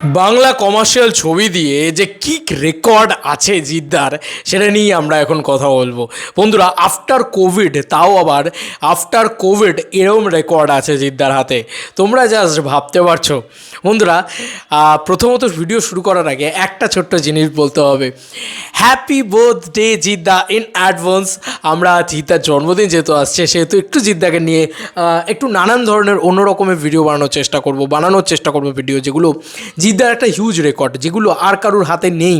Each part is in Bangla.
বাংলা কমার্শিয়াল ছবি দিয়ে যে কি রেকর্ড আছে জিদ্দার, সেটা নিয়ে আমরা এখন কথা বলব। বন্ধুরা আফটার কোভিড তাও আবার আফটার কোভিড এরম রেকর্ড আছে জিদ্দার হাতে। তোমরা জাস্ট ভাবতে পারছ। বন্ধুরা প্রথমত ভিডিও শুরু করার আগে একটা ছোট্ট জিনিস বলতে হবে। Happy birthday Jeetda in advance আমরা জিদ্দার জন্মদিন যেহেতু আসছে, সেহেতু একটু জিদ্দাকে নিয়ে একটু নানান ধরনের অন্য রকমের ভিডিও বানানোর চেষ্টা করব, বানানোর চেষ্টা করব ভিডিও যেগুলো জিদ্দার একটা হিউজ রেকর্ড যেগুলো আর কারুর হাতে নেই।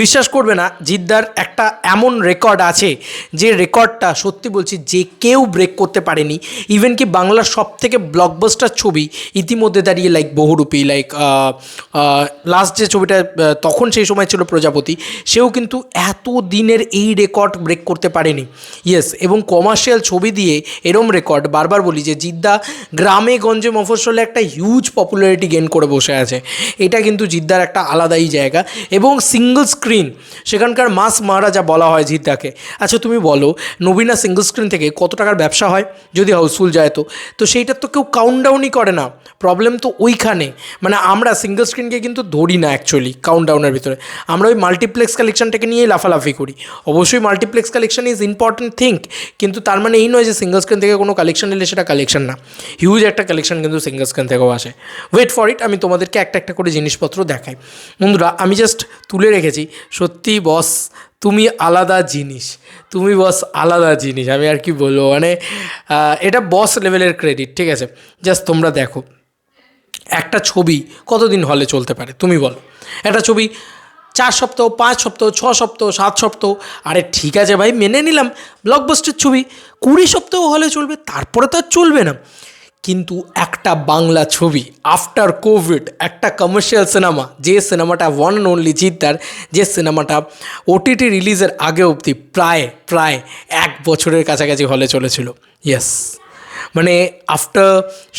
বিশ্বাস করবে না, জিদ্দার একটা এমন রেকর্ড আছে যে রেকর্ডটা সত্যি বলছি, যে কেউ ব্রেক করতে পারেনি। ইভেন কি বাংলার সব থেকে ব্লকবাস্টার ছবি, ইতিমধ্যে দাঁড়িয়ে লাইক বহুরূপী লাইক লাস্ট যে ছবিটা তখন সেই সময় ছিল প্রজাপতি, সেও কিন্তু এত দিনের এই রেকর্ড ব্রেক করতে পারেনি। ইয়েস এবং কমার্শিয়াল ছবি দিয়ে এরম রেকর্ড বারবার বলি যে জিদ্দা গ্রামে গঞ্জে মফস্বলে একটা হিউজ পপুলারিটি গেন করে বসে আছে। এটা কিন্তু জিদ্দার একটা আলাদাই জায়গা এবং সিঙ্গল স্ক্রিন সেখানকার মাস মারা যা বলা হয় জিদ্দাকে। আচ্ছা তুমি বলো, নবীনা সিঙ্গল স্ক্রিন থেকে কত টাকার ব্যবসা হয় যদি হাউসফুল যায় তো? তো সেইটার তো কেউ কাউন্টডাউনই করে না। প্রবলেম তো ওইখানে। মানে আমরা সিঙ্গল স্ক্রিনকে কিন্তু ধরি না অ্যাকচুয়ালি কাউন্টডাউনের ভিতরে। আমরা ওই মাল্টিপ্লেক্স কালেকশনটাকে নিয়েই লাফালাফি করি। অবশ্যই multiplex collection is important think কিন্তু তার মানে এই নয় যে সিঙ্গল স্ক্রিন থেকে কোনো কালেকশন এলে সেটা কালেকশন না। হিউজ একটা কালেকশন কিন্তু সিঙ্গল স্ক্রিন থেকেও আসে। ওয়েট ফর ইট আমি তোমাদেরকে একটা একটা করে জিনিসপত্র দেখাই। বন্ধুরা, আমি জাস্ট তুলে রেখেছি। সত্যি বস তুমি আলাদা জিনিস। তুমি বস আলাদা জিনিস। আমি আর কি বলব? মানে এটা বস লেভেলের ক্রেডিট ঠিক আছে? জাস্ট তোমরা দেখো। একটা ছবি কতদিন হলে চলতে পারে? তুমি বলো। একটা ছবি চার সপ্তাহ, পাঁচ সপ্তাহ, ছ সপ্তাহ, সাত সপ্তাহ। আরে ঠিক আছে ভাই, মেনে নিলাম। ব্লকবাস্টার ছবি কুড়ি সপ্তাহ হলে চলবে, তারপরে তো আর চলবে না। কিন্তু একটা বাংলা ছবি আফটার কোভিড একটা কমার্শিয়াল সিনেমা যে সিনেমাটা ওয়ান অ্যান্ড অনলি জিদ্দার, যে সিনেমাটা ওটিটি রিলিজের আগে অবধি প্রায় প্রায় এক বছরের কাছাকাছি হলে চলেছিল। ইয়েস মানে আফটার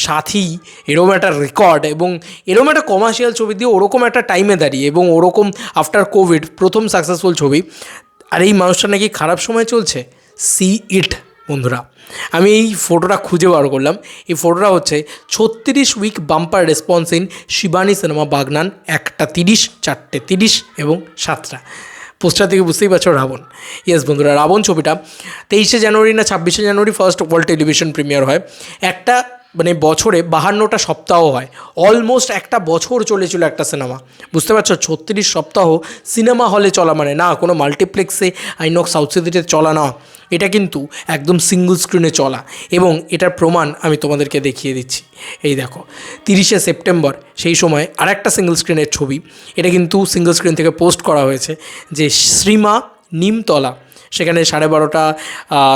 সাথী, এরকম একটা রেকর্ড এবং এরকম একটা কমার্শিয়াল ছবি দিয়ে ওরকম একটা টাইমে দাঁড়িয়ে এবং ওরকম আফটার কোভিড প্রথম সাকসেসফুল ছবি, আর এই মানুষটা নাকি খারাপ সময় চলছে? সি ইট বন্ধুরা, আমি এই ফটোটা খুঁজে বার করলাম। এই ফটোটা হচ্ছে ছত্রিশ week bumper response in Shivani cinema Bagnan একটা তিরিশ, চারটে তিরিশ এবং সাতটা। পোস্টার থেকে বুঝতেই পারছ রাবণ। ইয়েস বন্ধুরা, রাবণ ছবিটা তেইশে জানুয়ারি না ছাব্বিশে জানুয়ারি ফার্স্ট ওয়ার্ল্ড টেলিভিশন প্রিমিয়ার হয়। একটা মানে বছরে বাহান্নটা সপ্তাহ হয়। অলমোস্ট একটা বছর চলেছিল একটা সিনেমা বুঝতে পারছ? ছত্রিশ সপ্তাহ সিনেমা হলে চলা মানে না, কোনো মাল্টিপ্লেক্সে আইনক সাউথ সিটিতে চলা না। এটা কিন্তু একদম সিঙ্গল স্ক্রিনে চলা এবং এটার প্রমাণ আমি তোমাদেরকে দেখিয়ে দিচ্ছি। এই দেখো, তিরিশে সেপ্টেম্বর, সেই সময় আর একটা সিঙ্গল স্ক্রিনের ছবি, এটা কিন্তু সিঙ্গল স্ক্রিন থেকে পোস্ট করা হয়েছে যে শ্রীমা নিমতলা, সেখানে সাড়ে বারোটা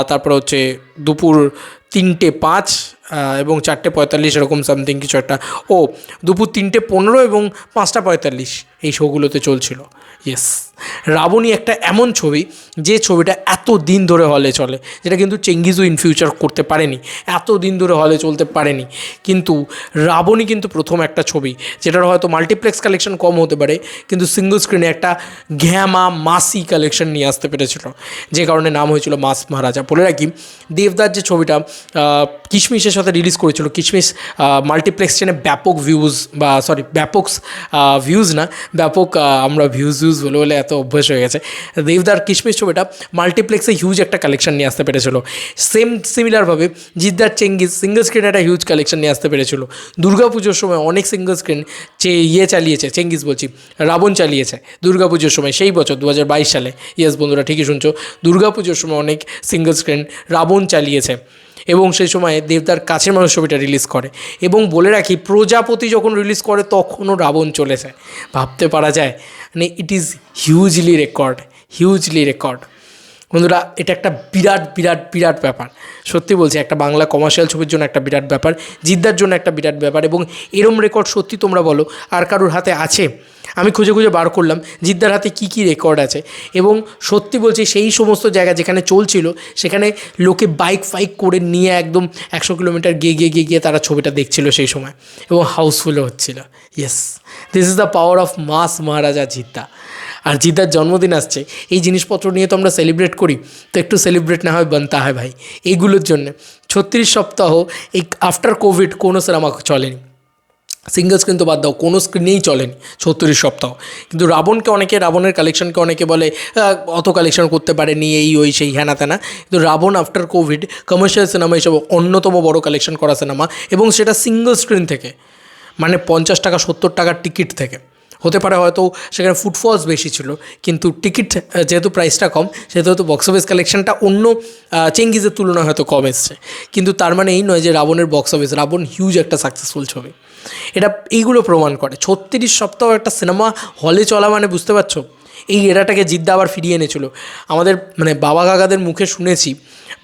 তারপর হচ্ছে দুপুর তিনটে পাঁচ এবং চারটে পঁয়তাল্লিশ এরকম সামথিং কিছু একটা। ও, দুপুর তিনটে পনেরো এবং পাঁচটা পঁয়তাল্লিশ এই শোগুলোতে চলছিল। ইয়েস রাবণী একটা এমন ছবি, যে ছবিটা এত দিন ধরে হলে চলে, যেটা কিন্তু চেঙ্গিজও ইন ফিউচার করতে পারেনি। এত দিন ধরে হলে চলতে পারেনি। কিন্তু রাবণী কিন্তু প্রথম একটা ছবি, যেটার হয়তো মাল্টিপ্লেক্স কালেকশন কম হতে পারে, কিন্তু সিঙ্গল স্ক্রিনে একটা ঘ্যামা মাসি কালেকশন নিয়ে আসতে পেরেছিল। যে কারণে নাম হয়েছিল মাস মহারাজা। বলে রাখি, দেবদার যে ছবিটা কিশমিশের সাথে রিলিজ করেছিল। কিশমিশ মাল্টিপ্লেক্স চেনে ব্যাপক ভিউজ বা সরি ব্যাপক ভিউজ না, ব্যাপক আমরা ভিউজ ভিউজ বলে বলে এত অভ্যাস হয়ে গেছে। দেবদার কিশমিশ ছবিটা মাল্টিপ্লেক্সে হিউজ একটা কালেকশন নিয়ে আসতে পেরেছিল। সেম সিমিলারভাবে জিদ্দার চেঙ্গিজ সিঙ্গল স্ক্রিন একটা হিউজ কালেকশন নিয়ে আসতে পেরেছিল। দুর্গাপুজোর সময় অনেক সিঙ্গল স্ক্রিন চে ইয়ে চালিয়েছে চেঙ্গিস বলছি, রাবণ চালিয়েছে দুর্গাপুজোর সময়, সেই বছর দু হাজার বাইশ সালে। ইয়েস বন্ধুরা ঠিকই শুনছো। দুর্গাপুজোর সময় অনেক সিঙ্গল স্ক্রিন রাবণ চালিয়েছে। এবং সেই সময় দেবদার কাছের মানুষ ছবিটা রিলিজ করে। এবং বলে রাখি, প্রজাপতি যখন রিলিজ করে, তখনও রাবণ চলে যায় ভাবতে পারা যায় মানে it is hugely record hugely record বন্ধুরা, এটা একটা বিরাট বিরাট বিরাট ব্যাপার। সত্যি বলছি, একটা বাংলা কমার্শিয়াল ছবির জন্য একটা বিরাট ব্যাপার, জিদ্দার জন্য একটা বিরাট ব্যাপার এবং এরম রেকর্ড সত্যি তোমরা বলো, আর কারোর হাতে আছে? আমি খুঁজে খুঁজে বার করলাম, জিদ্দার হাতে কী কী রেকর্ড আছে? এবং সত্যি বলছি, সেই সমস্ত জায়গা যেখানে চলছিল, সেখানে লোকে বাইক ফাইক করে নিয়ে একদম একশো কিলোমিটার গিয়ে গিয়ে গিয়ে গিয়ে তারা ছবিটা দেখছিল সেই সময় এবং হাউসফুলও হচ্ছিল। Yes this is the power of mass Maharaja Jeetda আর জিদার জন্মদিন আসছে, এই জিনিসপত্র নিয়ে তো আমরা সেলিব্রেট করি, তো একটু সেলিব্রেট না হয় বানতা হয় ভাই এইগুলোর জন্য। ছত্রিশ সপ্তাহ, এই আফটার কোভিড কোনো সিনেমা চলেনি। সিঙ্গেল স্ক্রিন তো বাদ দাও, কোনো স্ক্রিনেই চলেনি ছত্রিশ সপ্তাহ। কিন্তু রাবণকে অনেকে, রাবণের কালেকশনকে অনেকে বলে অত কালেকশন করতে পারেনি, এই, ওই, সেই, হ্যানা ত্যানা। কিন্তু Raavan after covid commercial cinema হিসেবে অন্যতম বড় কালেকশন করা সিনেমা এবং সেটা সিঙ্গেল স্ক্রিন থেকে মানে পঞ্চাশ টাকা, সত্তর টাকার টিকিট থেকে। হতে পারে হয়তো সেখানে ফুটফলস বেশি ছিল, কিন্তু টিকিট যেহেতু প্রাইসটা কম, সেহেতু হয়তো বক্স অফিস কালেকশনটা অন্য চেঙ্গিজের তুলনায় হয়তো কম এসছে। কিন্তু তার মানে এই নয় যে রাবণের বক্স অফিস রাবণ হিউজ একটা সাকসেসফুল ছবি। এটা এইগুলো প্রমাণ করে। ছত্রিশ সপ্তাহ একটা সিনেমা হলে চলা মানে বুঝতে পারছ? এই এরাটাকে জিদ্দা আবার ফিরিয়ে এনেছিল। আমাদের মানে বাবা কাকাদের মুখে শুনেছি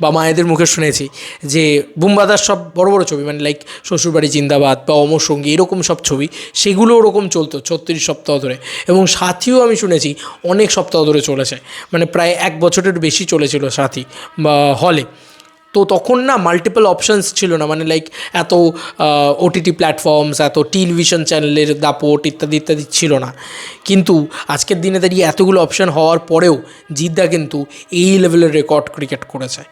বা মায়েদের মুখে শুনেছি যে বুমবাদার সব বড় বড় ছবি মানে লাইক শ্বশুরবাড়ি জিন্দাবাদ বা অমর সঙ্গী এরকম সব ছবি, সেগুলো ওরকম চলতো ছত্রিশ সপ্তাহ ধরে। এবং সাথীও আমি শুনেছি অনেক সপ্তাহ ধরে চলেছে। মানে প্রায় এক বছরের বেশি চলেছিল সাথী বা হলে তো তখন না মাল্টিপল অপশানস ছিল না। মানে লাইক এত ওটিটি প্ল্যাটফর্মস এত টেলিভিশন চ্যানেলের দাপট ইত্যাদি ইত্যাদি ছিল না। কিন্তু আজকের দিনে দাঁড়িয়ে এতগুলো অপশান হওয়ার পরেও জিদ্দা কিন্তু এই লেভেলের রেকর্ড ক্রিকেট করেছে।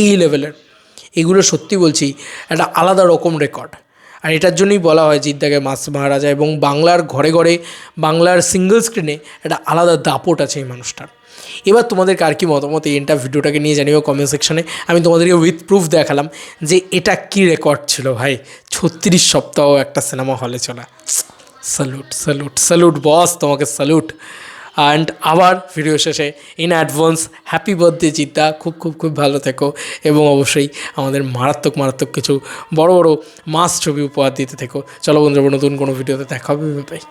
এই লেভেলের এগুলো সত্যি বলছি, একটা আলাদা রকম রেকর্ড আর এটার জন্যই বলা হয় জিদ্দাকে মাস মহারাজা এবং বাংলার ঘরে ঘরে বাংলার সিঙ্গেল স্ক্রিনে একটা আলাদা দাপট আছে এই মানুষটার। এবার তোমাদের কার কী মতামত এই এন্টার ভিডিওটাকে নিয়ে জানিও কমেন্ট সেকশনে আমি তোমাদেরকে উইথ প্রুফ দেখালাম যে এটা কী রেকর্ড ছিল ভাই। ছত্রিশ সপ্তাহ একটা সিনেমা হলে চলা। স্যালুট স্যালুট স্যালুট বস তোমাকে স্যালুট অ্যান্ড আবার ভিডিও শেষে in advance happy birthday Jeetda. খুব খুব খুব ভালো থেকো। এবং অবশ্যই আমাদের মারাত্মক মারাত্মক কিছু বড় বড় মাস ছবি উপহার দিতে থেকো। চলো বন্ধুরা, নতুন কোনো ভিডিওতে দেখা হবে ভাই